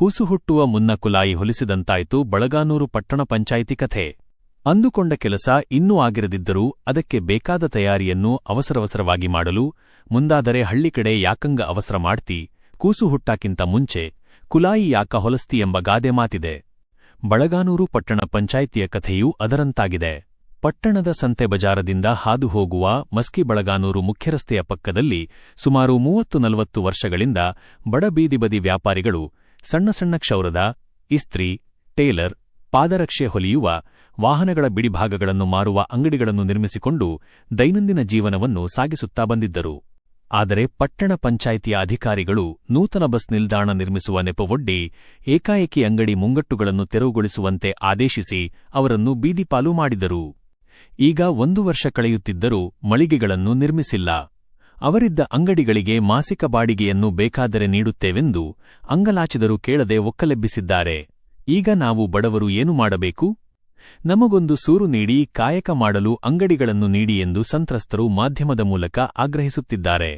ಕೂಸು ಹುಟ್ಟುವ ಮುನ್ನ ಕುಲಾಯಿ ಹೊಲಿಸಿದಂತಾಯಿತು ಬಳಗಾನೂರು ಪಟ್ಟಣ ಪಂಚಾಯಿತಿ ಕಥೆ. ಅಂದುಕೊಂಡ ಕೆಲಸ ಇನ್ನೂ ಆಗಿರದಿದ್ದರೂ ಅದಕ್ಕೆ ಬೇಕಾದ ತಯಾರಿಯನ್ನು ಅವಸರವಸರವಾಗಿ ಮಾಡಲು, ಮುಂದಾದರೆ ಹಳ್ಳಿ ಕಡೆ ಯಾಕಂಗ ಅವಸರ ಮಾಡ್ತಿ, ಕೂಸು ಹುಟ್ಟಾಕಿಂತ ಮುಂಚೆ ಕುಲಾಯಿ ಯಾಕ ಹೊಲಸ್ತಿ ಎಂಬ ಗಾದೆ ಮಾತಿದೆ. ಬಳಗಾನೂರು ಪಟ್ಟಣ ಪಂಚಾಯಿತಿಯ ಕಥೆಯೂ ಅದರಂತಾಗಿದೆ. ಪಟ್ಟಣದ ಸಂತೆ ಬಜಾರದಿಂದ ಹಾದು ಹೋಗುವ ಮಸ್ಕಿ ಬಳಗಾನೂರು ಮುಖ್ಯರಸ್ತೆಯ ಪಕ್ಕದಲ್ಲಿ ಸುಮಾರು ಮೂವತ್ತು ನಲವತ್ತು ವರ್ಷಗಳಿಂದ ಬಡಬೀದಿ ಬದಿ ವ್ಯಾಪಾರಿಗಳು ಸಣ್ಣ ಸಣ್ಣ ಕ್ಷೌರದ ಇಸ್ತ್ರಿ, ಟೇಲರ್, ಪಾದರಕ್ಷೆ ಹೊಲಿಯುವ, ವಾಹನಗಳ ಬಿಡಿಭಾಗಗಳನ್ನು ಮಾರುವ ಅಂಗಡಿಗಳನ್ನು ನಿರ್ಮಿಸಿಕೊಂಡು ದೈನಂದಿನ ಜೀವನವನ್ನು ಸಾಗಿಸುತ್ತಾ ಬಂದಿದ್ದರು. ಆದರೆ ಪಟ್ಟಣ ಪಂಚಾಯಿತಿಯ ಅಧಿಕಾರಿಗಳು ನೂತನ ಬಸ್ ನಿಲ್ದಾಣ ನಿರ್ಮಿಸುವ ನೆಪವೊಡ್ಡಿ ಏಕಾಏಕಿ ಅಂಗಡಿ ಮುಂಗಟ್ಟುಗಳನ್ನು ತೆರವುಗೊಳಿಸುವಂತೆ ಆದೇಶಿಸಿ ಅವರನ್ನು ಬೀದಿಪಾಲು ಮಾಡಿದರು. ಈಗ ಒಂದು ವರ್ಷ ಕಳೆಯುತ್ತಿದ್ದರೂ ಮಳಿಗೆಗಳನ್ನು ನಿರ್ಮಿಸಿಲ್ಲ. ಅವರಿದ್ದ ಅಂಗಡಿಗಳಿಗೆ ಮಾಸಿಕ ಬಾಡಿಗೆಯನ್ನು ಬೇಕಾದರೆ ನೀಡುತ್ತೇವೆಂದು ಅಂಗಲಾಚಿದರು ಕೇಳದೆ ಒಕ್ಕಲೆಬ್ಬಿಸಿದ್ದಾರೆ. ಈಗ ನಾವು ಬಡವರು ಏನು ಮಾಡಬೇಕು? ನಮಗೊಂದು ಸೂರು ನೀಡಿ ಕಾಯಕ ಮಾಡಲು ಅಂಗಡಿಗಳನ್ನು ನೀಡಿ ಎಂದು ಸಂತ್ರಸ್ತರು ಮಾಧ್ಯಮದ ಮೂಲಕ ಆಗ್ರಹಿಸುತ್ತಿದ್ದಾರೆ.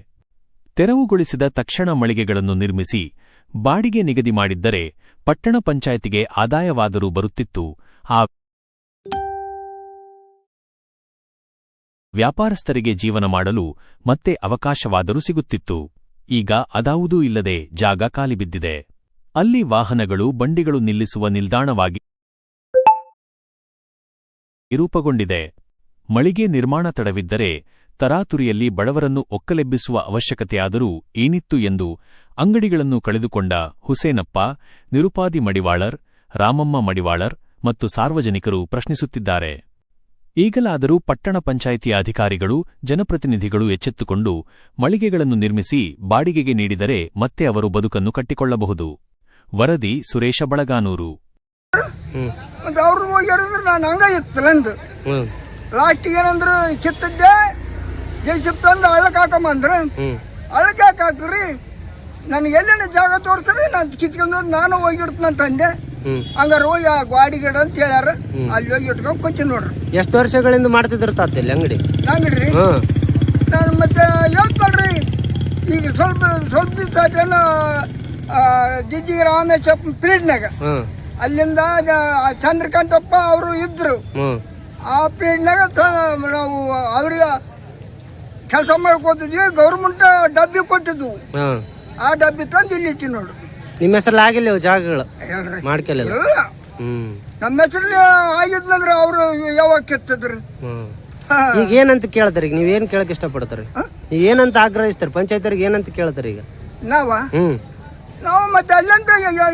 ತೆರವುಗೊಳಿಸಿದ ತಕ್ಷಣ ಮಳಿಗೆಗಳನ್ನು ನಿರ್ಮಿಸಿ, ಬಾಡಿಗೆ ನಿಗದಿ ಮಾಡಿದ್ದರೆ ಪಟ್ಟಣ ಪಂಚಾಯತಿಗೆ ಆದಾಯವಾದರೂ ಬರುತ್ತಿತ್ತು. ಆ ವ್ಯಾಪಾರಸ್ಥರಿಗೆ ಜೀವನ ಮಾಡಲು ಮತ್ತೆ ಅವಕಾಶವಾದರೂ ಸಿಗುತ್ತಿತ್ತು. ಈಗ ಅದಾವುದೂ ಇಲ್ಲದೆ ಜಾಗ ಕಾಲಿಬಿದ್ದಿದೆ ಅಲ್ಲಿ ವಾಹನಗಳು, ಬಂಡಿಗಳು ನಿಲ್ಲಿಸುವ ನಿಲ್ದಾಣವಾಗಿ ರೂಪಗೊಂಡಿದೆ. ಮಳಿಗೆ ನಿರ್ಮಾಣ ತಡವಿದ್ದರೆ ತರಾತುರಿಯಲ್ಲಿ ಬಡವರನ್ನು ಒಕ್ಕಲೆಬ್ಬಿಸುವ ಅವಶ್ಯಕತೆಯಾದರೂ ಏನಿತ್ತು ಎಂದು ಅಂಗಡಿಗಳನ್ನು ಕಳೆದುಕೊಂಡ ಹುಸೇನಪ್ಪ, ನಿರುಪಾದಿ ಮಡಿವಾಳರ್, ರಾಮಮ್ಮ ಮಡಿವಾಳರ್ ಮತ್ತು ಸಾರ್ವಜನಿಕರು ಪ್ರಶ್ನಿಸುತ್ತಿದ್ದಾರೆ. ಈಗಲಾದರೂ ಪಟ್ಟಣ ಪಂಚಾಯಿತಿಯ ಅಧಿಕಾರಿಗಳು ಜನಪ್ರತಿನಿಧಿಗಳು ಎಚ್ಚೆತ್ತುಕೊಂಡು ಮಳಿಗೆಗಳನ್ನು ನಿರ್ಮಿಸಿ ಬಾಡಿಗೆಗೆ ನೀಡಿದರೆ ಮತ್ತೆ ಅವರು ಬದುಕನ್ನು ಕಟ್ಟಿಕೊಳ್ಳಬಹುದು. ವರದಿ ಸುರೇಶ ಬಳಗಾನೂರು. ಮತ್ತು ಅವ್ರು ಹೋಗ್ಯಾರಿದ್ರೆ ನಾನು ಏನಂದ್ರು ಕಿತ್ತಿದ್ದೆ ಕಿತ್ತಂದು ತಂದು ಹಳ್ಳಕ್ಕೆ ಹಾಕಂಬಂದ್ರೆ. ಹ್ಞೂ ಹಳ್ಳಕ್ಕೆ ಯಾಕೆ ಹಾಕ್ರಿ ನನಗೆ ಎಲ್ಲೇನ ಜಾಗ ತೋರಿಸ್ರಿ ನಾನು ಕಿತ್ಕೊಂಡು ನಾನು ನಾನು ಹೋಗಿಡ್ತೀನಿ ಹೋಗಿ ಆ ಗಾಡಿ ಗಿಡ ಅಂತ ಹೇಳ್ಯಾರ ಅಲ್ಲಿ ಹೋಗಿ ಇಟ್ಕೊಂಡು ಕೊಚ್ಚಿ ನೋಡ್ರಿ. ಎಷ್ಟು ವರ್ಷಗಳಿಂದ ಮಾಡ್ತಿದ್ರು ತಾತ ಇಲ್ಲಿ ಅಂಗಡಿ? ಅಂಗಡಿ ನಾನು ಮತ್ತೆ ಹೇಳ್ಕೊಳ್ರಿ. ಈಗ ಸ್ವಲ್ಪ ಸ್ವಲ್ಪ ದಿವಸ ಜನ ಜಿಜ್ಜಿಗೆ ರಾಮೇಶ್ವರ ಪೀರಿಯಡ್ನಾಗ ಅಲ್ಲಿಂದ ಚಂದ್ರಕಾಂತಪ್ಪ ಅವರು ಇದ್ರು. ಆ ಪೀರಿಯಡ್ನಾಗ ನಾವು ಅವ್ರಿಗೆ ಕೆಲಸ ಮಾಡ್ಕೋತಿದ್ವಿ ಗೌರ್ಮೆಂಟ್ ಡಬ್ಬಿ ಕೊಟ್ಟಿದ್ವು. ಆ ಡಬ್ಬಿ ತಂದು ಇಲ್ಲಿ ಇಟ್ಟಿ ನೋಡು ನಿಮ್ಮ ಹೆಸರಲ್ಲಿ ಆಗಿಲ್ಲ ಇವು ಜಾಗಗಳು. ಹೇಳ್ರಿ. ಮಾಡ್ಕೊಲಿಲ್ಲ ಇಲ್ಲ. ಹ್ಞೂ ನಮ್ಮ ಹೆಸರಲ್ಲಿ ಆಗಿದ್ನಂದ್ರೆ ಅವರು ಯಾವಾಗ ಕೆತ್ತಿದ್ರು? ಹ್ಞೂ ಹಾ. ಈಗ ಏನಂತ ಕೇಳ್ತಾರೆ ಈಗ? ನೀವೇನು ಕೇಳಕ್ಕೆ ಇಷ್ಟಪಡ್ತಾರೆ? ನೀವು ಏನಂತ ಆಗ್ರಹಿಸ್ತಾರೆ? ಪಂಚಾಯತ್ರಿಗೆ ಏನಂತ ಕೇಳ್ತಾರೆ ಈಗ? ನಾವ? ಹ್ಮ್. ನಾವು ಮತ್ತೆ ಅಲ್ಲಂತ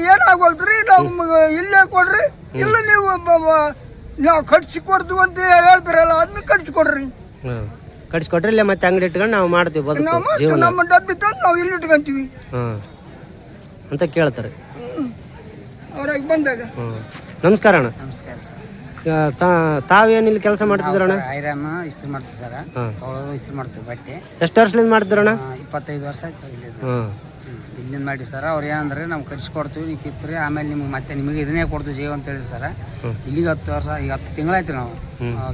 ಏನಾಗೋಲ್ತ್ರಿ ನಾವು ಇಲ್ಲೇ ಕೊಡ್ರಿ? ಇಲ್ಲ ನೀವು ಬ- ಬ- ನಾವು ಖರ್ಚು ಕೊಡ್ತೀವಿ ಅಂತ ಹೇಳ್ತಾರಲ್ಲ ಅದನ್ನ ಖರ್ಚು ಕೊಡ್ರಿ. ಹಾಂ. ಕಟ್ಸ್ಕೊಟ್ರೆ ಇಲ್ಲೇ ಮತ್ತೆ ಅಂಗಡಿ ಇಟ್ಕೊಂಡು ನಾವು ಮಾಡ್ತೀವಿ ಬದುಕು ನಮ್ಮ ಜೀವನ. ನಮ್ಮ ಡಬ್ಬಿ ತಂದು ನಾವು ಇಲ್ಲಿ ಇಟ್ಕೊಂತೀವಿ. ಹಾಂ. ಅಂತ ಕೇಳ್ತಾರೆ. ಅವ್ರಾಗ ಬಂದಾಗ. ಹ್ಞೂ ನಮಸ್ಕಾರ ಅಣ್ಣ. ನಮಸ್ಕಾರ ಸರ್. ತಾವೇನು ಇಲ್ಲಿ ಕೆಲಸ ಮಾಡ್ತಿದ್ದೀರಣ್ಣ ಐರನ್ ಇಸ್ತ್ರಿ ಮಾಡ್ತೀವಿ ಸರ್. ತೊಳೆದು ಇಸ್ತ್ರಿ ಮಾಡ್ತೀವಿ ಬಟ್ಟೆ. ಎಷ್ಟು ವರ್ಷದಿಂದ ಮಾಡ್ತಿದ್ರ ಆ, ಇಪ್ಪತ್ತೈದು ವರ್ಷ ಆಯ್ತು ಇಲ್ಲಿ ಇಲ್ಲಿಂದ ಮಾಡಿ ಸರ್. ಅವ್ರು ಏನಂದ್ರೆ ನಾವು ಕಟ್ಸಿಕೊಡ್ತೀವಿ ನೀವು ಕಿತ್ರಿ ಆಮೇಲೆ ನಿಮ್ಗೆ ಮತ್ತೆ ನಿಮಗೆ ಇದನ್ನೇ ಕೊಡ್ತೀವಿ ಜೀವ ಅಂತ ಹೇಳಿ ಸರ್. ಇಲ್ಲಿಗೆ ಹತ್ತು ವರ್ಷ ಈಗ ಹತ್ತು ತಿಂಗಳಾಯ್ತು ನಾವು.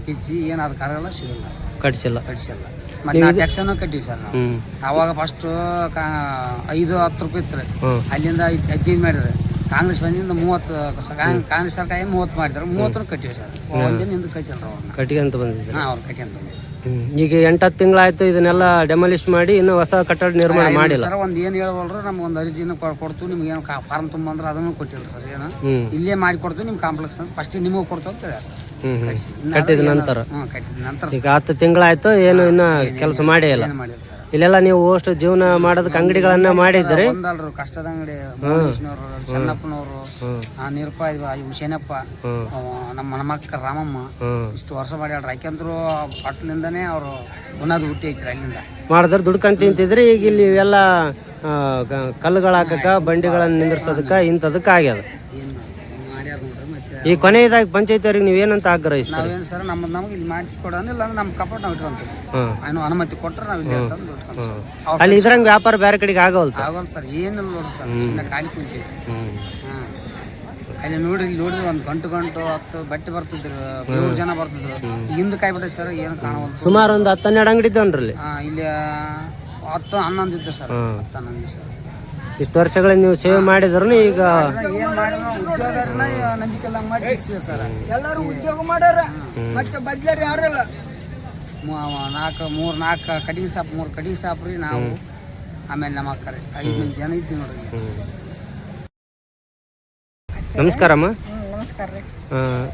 ಕಿಚ್ಚಿ ಏನು ಅದು ಕರಗಲ್ಲ ಸಿಗಲ್ಲ. ಕಟ್ಸಿಲ್ಲ. ಕಟ್ಸಿಲ್ಲ. ಮತ್ತೆ ಟ್ಯಾಕ್ಸನ್ನು ಕಟ್ಟಿವಿ ಸರ್ ನಾವು. ಅವಾಗ ಫಸ್ಟ್ ಐದು ಹತ್ತು ರೂಪಾಯಿ ಇತ್ತು ಅಲ್ಲಿಂದ ಹದಿನೈದು ಮಾಡಿದ್ರೆ ಕಾಂಗ್ರೆಸ್ ಬಂದಿಂದ ಮೂವತ್ತು ಕಾಂಗ್- ಕಾಂಗ್ರೆಸ್ ಸರ್ಕಾರ ಮೂವತ್ತು ಮಾಡಿದ್ರು ಮೂವತ್ತನ್ನು ಕಟ್ಟಿವಿ ಸರ್. ಒಂದಿನ ಹಿಂದೆ ಕಟ್ಟಿಲ್ಲ ಅವ್ರನ್ನ. ಕಟ್ಟಿಗೆ ಅಂತ ಬಂದಿದ್ದೆ ಹಾಂ ಅವ್ರು ಕಟ್ಟಿ ಅಂತ ಬಂದಿದ್ದೆ ಈಗ ಎಂಟತ್ತು ತಿಂಗಳಾಯ್ತು ಇದನ್ನೆಲ್ಲ ಡೆಮಾಲಿಷ್ ಮಾಡಿ ಇನ್ನು ಹೊಸ ಕಟ್ಟಡ ನಿರ್ಮಾಣ ಮಾಡಿಲ್ಲ. ಸರ್ ಒಂದು ಏನು ಹೇಳ್ವಲ್ರು ನಮ್ಗೆ ಒಂದು ಅರ್ಜಿನ ಕೊಡ್- ಕೊಡ್ತು ನಿಮ್ಗೆ ಏನು ಫಾರ್ಮ್ ತುಂಬಂದ್ರೆ ಅದನ್ನು ಕೊಟ್ಟಿಲ್ಲ ಸರ್ ಏನು? ಇಲ್ಲೇ ಮಾಡಿ ಕೊಡ್ತು ನಿಮ್ಮ ಕಾಂಪ್ಲೆಕ್ಸ್ ಅಂತ ಫಸ್ಟ್ ನಿಮಗೆ ಕೊಡ್ತು ಅಂತ ಹೇಳಿ ಸರ್. ಕಟ್ಟಿದ ನಂತರ. ಹ್ಮ್ ಕಟ್ಟಿದ ನಂತರ ಈಗ ಹತ್ತು ತಿಂಗಳಾಯ್ತು ಏನು ಇನ್ನ ಕೆಲಸ ಮಾಡೇ ಇಲ್ಲ. ಏನು ಮಾಡಿಲ್ಲ ಸರ್. ಇಲ್ಲೆಲ್ಲ ನೀವು ಅಷ್ಟು ಜೀವನ ಮಾಡೋದಕ್ಕೆ ಅಂಗಡಿಗಳನ್ನ ಮಾಡಿದ್ರಿ. ಒಂದಲ್ರು ಕಷ್ಟದ ಅಂಗಡಿ ಚೆನ್ನಪ್ಪನವರು ಆ ಹುಸೇನಪ್ಪ ಹ್ಮ್. ಅವ ನಮ್ಮ ಮನಮಕ್ಕ ರಾಮಮ್ಮ ಇಷ್ಟು ವರ್ಷ ಮಾಡ್ಯಾಳ್ರಿ. ಯಾಕೆಂದ್ರು ಪಟ್ಟಣದಿಂದನೇ ಅವರು ಬುನಾದಿ ಹುಟ್ಟಿ ಐತ್ರಿ ಅಲ್ಲಿಂದ. ಮಾಡಿದ್ರೆ ದುಡ್ಕೊಂಡ್ ತಿಂತಿದ್ರಿ ಈಗ ಇಲ್ಲಿ ಎಲ್ಲ ಕಲ್ಲುಗಳು ಹಾಕಕ್ಕ ಬಂಡಿಗಳನ್ನ ನಿಂದ್ರಿಸೋದಕ್ಕ ಇಂಥದಕ್ಕೆ ಆಗ್ಯದ ಏನು ಮಾಡ್ಯಾರ ನೋಡ್ರಿ ಮತ್ತೆ ಈ ಕೊನೆಯದಾಗಿ ಪಂಚಾಯತಿಯವ್ರಿಗೆ ಏನಂತ ಆಗ್ರಹಿಸ್ತಾರೆ? ನಾವೇನು ಸರ್ ನಮ್ಮ ನಮ್ಗೆ ಇಲ್ಲಿ ಮಾಡಿಸ್ಕೊಡೋಣ ಇಲ್ಲ ಅಂದ್ರೆ ನಮ್ಮ ಕಪಾಟ್ ನಾವು ಇಟ್ಕೊಂತೀವಿ. ಹ್ಮ್ ಏನು ಅನುಮತಿ ಕೊಟ್ಟರೆ ನಾವು ಇಲ್ಲಿ ತಂದು ಇಟ್ಕೊಂತೀವಿ ಅವ್ರು ಅಲ್ಲಿ ಇದ್ರಂಗೆ ವ್ಯಾಪಾರ ಬೇರೆ ಕಡೆಗೆ ಆಗೋಲ್ ಆಗೋಲ್ಲ ಸರ್ ಏನಿಲ್ಲ ನೋಡ್ರಿ ಸರ್ ಸುಮ್ಮನೆ ಖಾಲಿ ಕುಂತೀವಿ. ಹಾಂ. ಅಲ್ಲಿ ನೋಡ್ರಿ ಇಲ್ಲಿ ನೋಡಿದ್ರೆ ಒಂದು ಗಂಟು ಗಂಟು ಹತ್ತು ಬಟ್ಟೆ ಬರ್ತಿದ್ರು ಮೂರು ಜನ ಬರ್ತಿದ್ರು. ಹಿಂದೆ ಕಾಯ್ಬಿಟ್ಟೆ ಸರ್ ಏನು ಕಾಣವಲ್ದು? ಸುಮಾರು ಒಂದು ಹತ್ತು ಹನ್ನೆರಡು ಅಂಗಡಿ ಇದ್ದವನ್ರಲ್ಲಿ? ಹಾಂ ಇಲ್ಲಿ ಹತ್ತು ಹನ್ನೊಂದು ಇತ್ತು ಸರ್ ಹತ್ತು ಹನ್ನೊಂದು ಸರ್. ಇಷ್ಟು ವರ್ಷಗಳ ನೀವು ಸೇವೆ ಮಾಡಿದ್ರು ಈಗ ಏನ್ ಮಾಡಿದ್ರು ಉದ್ಯೋಗದಾರನ ನಂಬಿಕೆ ಇಲ್ದಂಗ್ ಮಾಡಿ ಸರ್ ಎಲ್ಲರೂ ಉದ್ಯೋಗ ಮಾಡ್ಯಾರ ಮತ್ತೆ ಬದ್ಲಾರ ಯಾರಲ್ಲ ನಾಲ್ಕು ಮೂರು ನಾಲ್ಕು ಕಟಿಂಗ್ ಶಾಪ್ ಮೂರು ಕಟಿಂಗ್ ಶಾಪ್ ರೀ. ನಾವು ಆಮೇಲೆ ನಮ್ಮ ಕರೆ ಐದು ಮಂದಿ ಜನ ಇದ್ವಿ ನೋಡ್ರಿ ನಮಸ್ಕಾರಮ್ಮ ನಮಸ್ಕಾರ ರೀ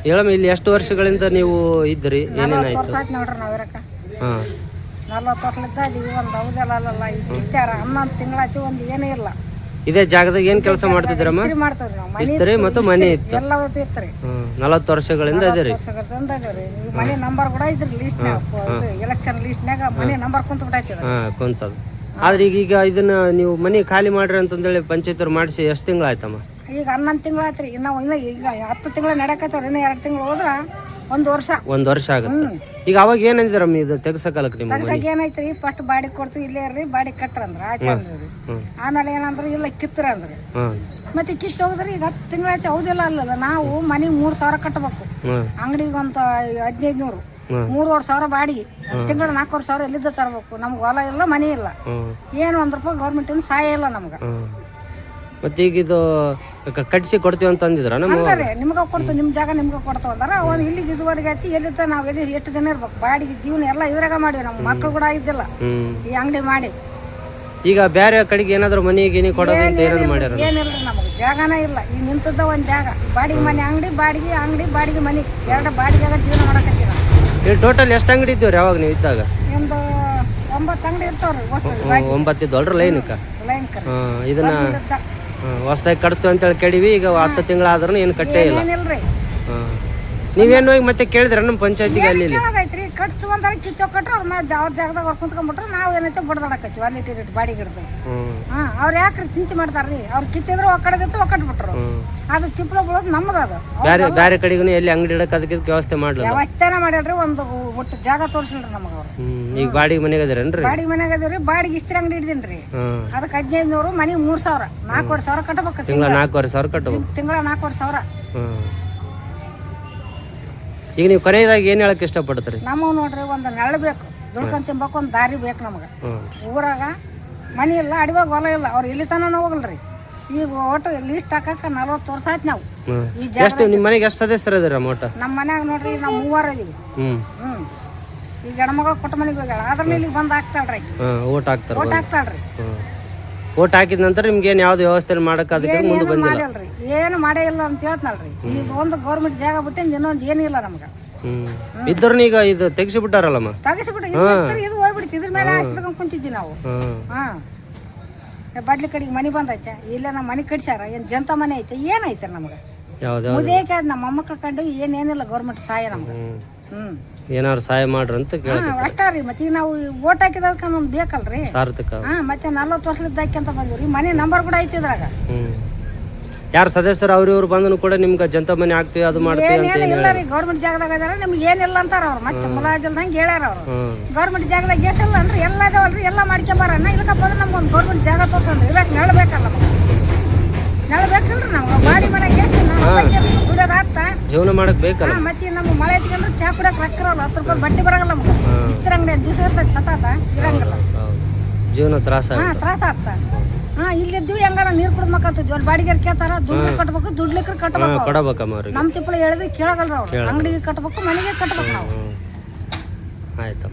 ಹೇಳಮ್ಮ ಇಲ್ಲಿ ಎಷ್ಟು ವರ್ಷಗಳಿಂದ ನೀವು ಇದ್ರಿ ಏನೇನಾಯ್ತು? ಆಯ್ತು ನೋಡ್ರಿ ನಾವು ಇರಕ್ಕ ಹಾಂ. ನಲ್ವತ್ತು ವರ್ಷಲಿದ್ದ ಇದೀವಿ ಒಂದು ಹೌದಲ್ಲ ಕಿತ್ತಾರ ಹನ್ನೊಂದು ತಿಂಗಳಾಯ್ತು ಒಂದು ಏನೂ ಇಲ್ಲ. ಇದೇ ಜಾಗದಾಗ ಏನ್ ಕೆಲಸ ಮಾಡ್ತಿದ್ರಮ್ಮ ಮಾಡ್ತೇವ್ರಿ ನಾವು. ಮನೆ ಇಸ್ತ್ರಿ ಮತ್ತು ಮನೆ ಇತ್ತು. ಎಲ್ಲ ಇತ್ತು ರೀ. ಹ್ಮ್. ನಲವತ್ತು ವರ್ಷಗಳಿಂದ ಇದೀರಿ ಮನೆ ನಂಬರ್ ಕೂಡ ಇದ್ರಿ ಲಿಸ್ಟ್ನಾಗ ಎಲೆಕ್ಷನ್ ಲಿಸ್ಟ್ನಾಗ ಮನೆ ನಂಬರ್ ಕುಂತ ಬಿಟ್ಟೈತಿ ಹಾಂ ಕುಂತದ. ಆದ್ರೆ ಈಗ ಈಗ ಇದನ್ನ ನೀವು ಮನೆ ಖಾಲಿ ಮಾಡ್ರಿ ಅಂತಂದೇಳಿ ಪಂಚಾಯತ್ರು ಮಾಡಿಸಿ ಎಷ್ಟು ತಿಂಗಳಾಯ್ತಮ್ಮ ಈಗ ಹನ್ನೊಂದು ತಿಂಗಳಾಯ್ತು ರೀ. ಇನ್ನ ಇನ್ನು ಈಗ ಹತ್ತು ತಿಂಗಳು ನಡಕತ್ತವ್ರಿ ಇನ್ನ ಎರಡು ತಿಂಗಳು ಹೋದ್ರ ಒಂದು ವರ್ಷ. ಒಂದ್ ವರ್ಷ ಆಗುತ್ತೆ. ಈಗ ಅವಾಗ ಏನಂದಿರಮ್ಮ ಇದು ತೆಗ್ಸಕಲಕ್ಕೆ ನಿಮ್ಮ ಮನೆ? ತಗ್ಸಕ್ ಏನೈತ್ರಿ? ಫಸ್ಟ್ ಬಾಡಿ ಕೊಡ್ತೀವಿ ಇಲ್ಲೇ ರೀ ಬಾಡಿ ಕಟ್ರಂದ್ರ ಆಯ್ತು ಅಂದ್ರಿ ಆಮೇಲೆ ಏನಂದ್ರೆ ಇಲ್ಲ ಕಿತ್ತರ ಅಂದ್ರೆ. ಮತ್ತೆ ಕಿತ್ತು ಹೋಗಿದ್ರೆ ಈಗ ಹತ್ತು ತಿಂಗಳಾಯ್ತು ಹೌದಿಲ್ಲ ಅಲ್ಲಲ್ಲ. ನಾವು ಮನೆ ಮೂರು ಸಾವಿರ ಕಟ್ಟಬೇಕು ಅಂಗಡಿಗೆ ಹದಿನೈದು ನೂರು ಮೂರುವರೆ ಸಾವಿರ ಬಾಡಿಗೆ. ತಿಂಗಳು ನಾಲ್ಕೂವರೆ ಸಾವಿರ ಎಲ್ಲಿದ್ದ ತರಬೇಕು? ನಮ್ಗೆ ಹೊಲ ಇಲ್ಲ ಮನೆ ಇಲ್ಲ. ಏನು ಒಂದು ರೂಪಾಯಿ ಗೌರ್ಮೆಂಟಿಂದ ಸಹಾಯ ಇಲ್ಲ ನಮ್ಗೆ. ಮತ್ತೆ ಈಗ ಇದು ಕ- ಕಟ್ಸಿ ಕೊಡ್ತೀವಿ ಅಂತ ಅಂದಿದ್ರ ನಮ್ಮ ಅಂತಾರೆ. ನಿಮ್ಗೆ ಕೊಡ್ತು ನಿಮ್ಮ ಜಾಗ ನಿಮ್ಗೆ ಕೊಡ್ತಾವ ಅಂದಾರ ಅವ್ನು ಇಲ್ಲಿಗೆ ಇದುವರೆಗೆ ಆಯ್ತು ಎಲ್ಲಿದ್ದ ನಾವು ಎಲ್ಲಿ ಎಷ್ಟು ದಿನ ಇರ್ಬೇಕು? ಬಾಡಿಗೆ ಜೀವನ ಎಲ್ಲ ಇದ್ರಾಗ ಮಾಡಿವಿ ನಮ್ಮ ಮಕ್ಳು ಕೂಡ ಇದ್ದಿಲ್ಲ ಹ್ಮ್. ಈ ಅಂಗಡಿ ಮಾಡಿ. ಈಗ ಬೇರೆ ಕಡೆಗೆ ಏನಾದ್ರು ಮನೆ ಗಿನಿ ಕೊಡೋದು ಅಂತ ಏನಾದ್ರು ಮಾಡ್ಯಾರ ಏನಿಲ್ಲ ನಮಗೆ. ಜಾಗನೇ ಇಲ್ಲ. ಈ ನಿಂತದ ಒಂದು ಜಾಗ. ಬಾಡಿಗೆ ಮನೆ ಅಂಗಡಿ ಬಾಡಿಗೆ ಅಂಗಡಿ ಬಾಡಿಗೆ ಮನೆ. ಎರಡು ಬಾಡಿಗೆ ಜೀವನ ಮಾಡಕತ್ತೀವಿ ನಾವು ಈಗ ಟೋಟಲ್ ಎಷ್ಟು ಅಂಗಡಿ ಇದ್ದೀವ್ರಿ ಯಾವಾಗ ನೀವು ಇದ್ದಾಗ? ಒಂದು ಒಂಬತ್ತು ಅಂಗಡಿ ಇರ್ತಾವ್ರಿ ಒಟ್ಟು ಒಂಬತ್ತು ಇದ್ದವಲ್ರಿ ಲೈನ್ಕ ಲೈನ್ ಕರ್ ಇದನ್ನ ಹೊಸ್ದಾಗಿ ಅಂತ ಅಂತೇಳಿ ಕೇಳಿವಿ ಈಗ ಹತ್ತು ತಿಂಗಳಾದ್ರೂ ಏನು ಕಟ್ಟೇ ಇಲ್ಲ. ಏನಿಲ್ರಿ ಹಾಂ. ನೀವೇನು ಹೋಗಿ ಮತ್ತೆ ಕೇಳಿದ್ರ ನಮ್ಮ ಪಂಚಾಯತಿಗೆ ಅಲ್ಲಿ ಇಲ್ಲಿ ಕೇಳೋದೈತ್ರಿ? ಕಟ್ಸು ಅಂತಾರ ಕಿತ್ತೋ ಕಟ್ರ ಅವ್ರ ಮತ್ತೆ ಅವ್ರ ಜಾಗದಾಗ ಅವ್ರು ಕುಂತ್ಕೊಂಡ್ಬಿಟ್ರೆ ನಾವು ಏನೈತೆ ಬಡ್ದಾಡಕತ್ತೀವಿ ಅಲ್ಲಿ ಇಟ್ಟು ಬಾಡಿ ಗಿಡದು ಹಾಂ ಅವ್ರು ಯಾಕ್ರಿ ಚಿಂತೆ ಮಾಡ್ತಾರ್ರಿ? ಅವ್ರು ಕಿತ್ತಿದ್ರು ಒಕ್ಕಡದಿತ್ತು ಒಕ್ಕಟ್ಬಿಟ್ರು ಅದು ತಿಪ್ಪಳ ಬೀಳೋದು ನಮ್ಮದು ಅದು ಬೇರೆ ಬೇರೆ ಕಡೆಗೂ ಎಲ್ಲಿ ಅಂಗಡಿ ಇಡಕ್ಕೆ ಅದಕ್ಕೆ ವ್ಯವಸ್ಥೆ ಮಾಡಲಿಲ್ಲ? ವ್ಯವಸ್ಥೆನ ಮಾಡ್ಯಾಳ್ರಿ ಒಂದು ಒಟ್ಟು ಜಾಗ ತೋರಿಸಿಲ್ರಿ ನಮಗೆ ಅವ್ರು. ಈಗ ಬಾಡಿಗೆ ಮನೆಗೆ ಅದಿರೇನ್ರಿ? ಬಾಡಿಗೆ ಮನೆಗೆ ಅದೀವ್ರಿ ಬಾಡಿಗೆ ಇಸ್ತ್ರಿ ಅಂಗಡಿ ಇಡ್ದೇನ್ರಿ ಹಾಂ. ಅದಕ್ಕೆ ಹದಿನೈದು ನೂರು ಮನೆ ಮೂರು ಸಾವಿರ. ನಾಲ್ಕೂವರೆ ಸಾವಿರ ಕಟ್ಟಬೇಕು ತಿಂಗಳ ನಾಲ್ಕೂವರೆ ಸಾವಿರ ಕಟ್ಟಬೇಕು ತಿಂಗಳ ನಾಲ್ಕೂವರೆ ಸಾವಿರ. ಹಾಂ. ಈಗ ನೀವು ಕೊನೆಯದಾಗಿ ಏನು ಹೇಳಕ್ಕೆ ಇಷ್ಟಪಡ್ತೀರಿ? ನಮ್ಮ ನೋಡ್ರಿ ಒಂದು ನೆರಳು ಬೇಕು. ದುಡ್ಕೊಂಡ್ ತಿನ್ಬೇಕು ಒಂದು ದಾರಿ ಬೇಕು ನಮಗೆ. ಊರಾಗ ಮನೆ ಇಲ್ಲ ಅಡಿವಾಗ ಹೊಲ ಇಲ್ಲ. ಅವ್ರು ಇಲ್ಲಿ ತನಕ ಹೋಗಲ್ರಿ. ಈಗ ಒಟ್ಟು ಲೀಸ್ಟ್ ಹಾಕಕ್ಕೆ ನಲ್ವತ್ತು ವರ್ಷ ಆಯ್ತು ನಾವು. ಈ ಜಾಸ್ತಿ ಎಷ್ಟು ನಿಮ್ಮ ಮನೆಗೆ ಎಷ್ಟು ಸದಸ್ಯರು ಇದ್ದೀರ ಮೋಟ? ನಮ್ಮ ಮನ್ಯಾಗ ನೋಡ್ರಿ ನಾವು ಮೂವರು ಇದೀವಿ. ಹ್ಞೂ ಹ್ಞೂ ಈಗ ಹೆಣ್ಮಗಳು ಕೊಟ್ಟ ಮನೆಗೆ ಹೋಗ್ಯಾಳ. ಅದ್ರಲ್ಲಿ ಇಲ್ಲಿಗೆ ಬಂದು ಹಾಕ್ತಾಳ್ರಿ ಓಟ್ ಹಾಕ್ತಾರೆ ಓಟ್ ಹಾಕ್ತಾಳ್ರಿ. ಓಟ್ ಹಾಕಿದ ನಂತರ ನಿಮ್ಗೆ ಏನು ಯಾವ್ದು ವ್ಯವಸ್ಥೆ ಮಾಡಕ್ಕೆ ಅದಕ್ಕೆ ಮುಂದೆ ಬಂದಿಲ್ಲ. ಮಾಡಿಲ್ರಿ ಏನು ಮಾಡೇ ಇಲ್ಲ ಅಂತ ಹೇಳ್ತಾಳ್ರಿ ಈಗ ಒಂದು ಗೌರ್ಮೆಂಟ್ ಜಾಗ ಬಿಟ್ಟಿಂದ ಇನ್ನೊಂದು ಏನಿಲ್ಲ ನಮ್ಗೆ. ಹ್ಞೂ ಇದ್ರೂ ಈಗ ಇದು ತೆಗಿಸಿಬಿಟ್ಟಾರಲ್ಲಮ್ಮ? ತೆಗಿಸ್ಬಿಟ್ಟು ಇದು ಇತ್ತು, ಇದು ಹೋಗ್ಬಿಡ್ತು. ಇದ್ರ ಮೇಲೆ ಆಶ್ರದಕ್ಕೆ ಕುಂತಿದ್ವಿ ನಾವು. ಹಾಂ. ಹಾಂ. ಬದ್ಲಿ ಕಡೆಗೆ ಮನೆ ಬಂದೈತೆ. ಇಲ್ಲ ನಮ್ಮ ಮನೆ ಕಟ್ಸ್ಯಾರ. ಏನು ಜಂತ ಮನೆ ಐತೆ. ಏನೈತೆ ನಮ್ಗೆ. ಯಾವ್ದು ಮುದೇಕೆ ನಮ್ಮ ಮೊಮ್ಮಕ್ಳು ಕಂಡು ಏನೇನಿಲ್ಲ ಗೌರ್ಮೆಂಟ್ ಸಹಾಯ ನಮ್ಗೆ. ಹ್ಞೂ ಹ್ಮ್. ಏನಾದ್ರು ಸಹಾಯ ಮಾಡ್ರಿ ಅಂತ ಕೇಳ್ತೀವಿ ಅಷ್ಟ ರೀ ಮತ್ತೆ ಈಗ ನಾವು ಓಟ್ ಹಾಕಿದಕ್ಕೆ ನಮ್ಗೆ ಬೇಕಲ್ರಿ. ಸಾರ್ಥಕ. ಹಾ ಮತ್ತೆ ನಲ್ವತ್ತು ವರ್ಷದ ಅಂತ ಬಂದ್ವಿ ಮನೆ ನಂಬರ್ ಕೂಡ ಐತಿ ಇದ್ರಾಗ. ಯಾರು ಸದಸ್ಯರು ಅವ್ರ ಇವ್ರು ಬಂದನು ಕೂಡ ನಿಮ್ಗೆ ಜಂತ ಮನೆ ಆಗ್ತೀವಿ ಅದು ಮಾಡ್ತೀವಿ ಅಂತ ಏನೇನು ಇಲ್ಲ ರೀ ಗೌರ್ಮೆಂಟ್ ಜಾಗದಾಗ ಅದಾರ ನಿಮ್ಗೆ ಏನಿಲ್ಲ ಅಂತಾರ ಅವ್ರು. ಮತ್ತೆ ಮುಲಾಜಲ್ದಂಗೆ ಹೇಳ್ಯಾರ ಅವ್ರು. ಗೌರ್ಮೆಂಟ್ ಜಾಗದಾಗ ಎಸ್ ಇಲ್ಲ ಅಂದ್ರೆ ಎಲ್ಲ ಅದಾವಲ್ರಿ ಎಲ್ಲ ಮಾಡ್ಕೊಂಬಾರ. ಇಲ್ಕಪ್ಪ ಅಂದ್ರೆ ನಮ್ಗೆ ಒಂದು ಗೌರ್ಮೆಂಟ್ ಜಾಗ ತೋರ್ಸಂದ್ರೆ ಇಲ್ಲ ಹೇಳ್ಬೇಕಲ್ಲ ನಮ್ಗೆ ಜೀವನ ಮಾಡಕ್ ಬೇಕಲ್ಲ. ಮತ್ತೆ ನಮ್ಮ ಮಳೆ ಐತಿಗಂದ್ರೆ ಚಾ ಕುಡಿಯಕ್ ರೊಕ್ಕ ಇರಲ್ಲ ಹತ್ತು ರೂಪಾಯಿ ಬಟ್ಟೆ ಬರಂಗಿಲ್ಲ ನಮ್ಗೆ. ಇಸ್ತ್ರ ಅಂಗಡಿ ದಿವಸ ಇರ್ತದೆ ಸತಾತ ಇರಂಗಿಲ್ಲ. ಜೀವನ ತ್ರಾಸ ಹಾಂ ತ್ರಾಸ ಆಗ್ತ. ಹಾ ಇಲ್ಲಿದ್ದು ಹೆಂಗಾರ ನೀರು ಕುಡ್ಬೇಕಂತಿದ್ವಿ ಅಲ್ಲಿ ಬಾಡಿಗೆ ಕೇಳ್ತಾರ ದುಡ್ಡು ಕಟ್ಬೇಕು ದುಡ್ಲಿಕ್ರ ಕಟ್ಬೇಕು ಅವ್ರು. ಕೊಡಬೇಕಮ್ಮ ಅವ್ರಿಗೆ. ನಮ್ ತಿಪ್ಪಳ ಹೇಳಿದ್ವಿ ಕೇಳಗಲ್ರ ಅವ್ರು. ಅಂಗಡಿಗೆ ಕಟ್ಬೇಕು ಮನೆಗೆ ಕಟ್ಬೇಕು ನಾವು. ಹ್ಞೂ ಆಯ್ತು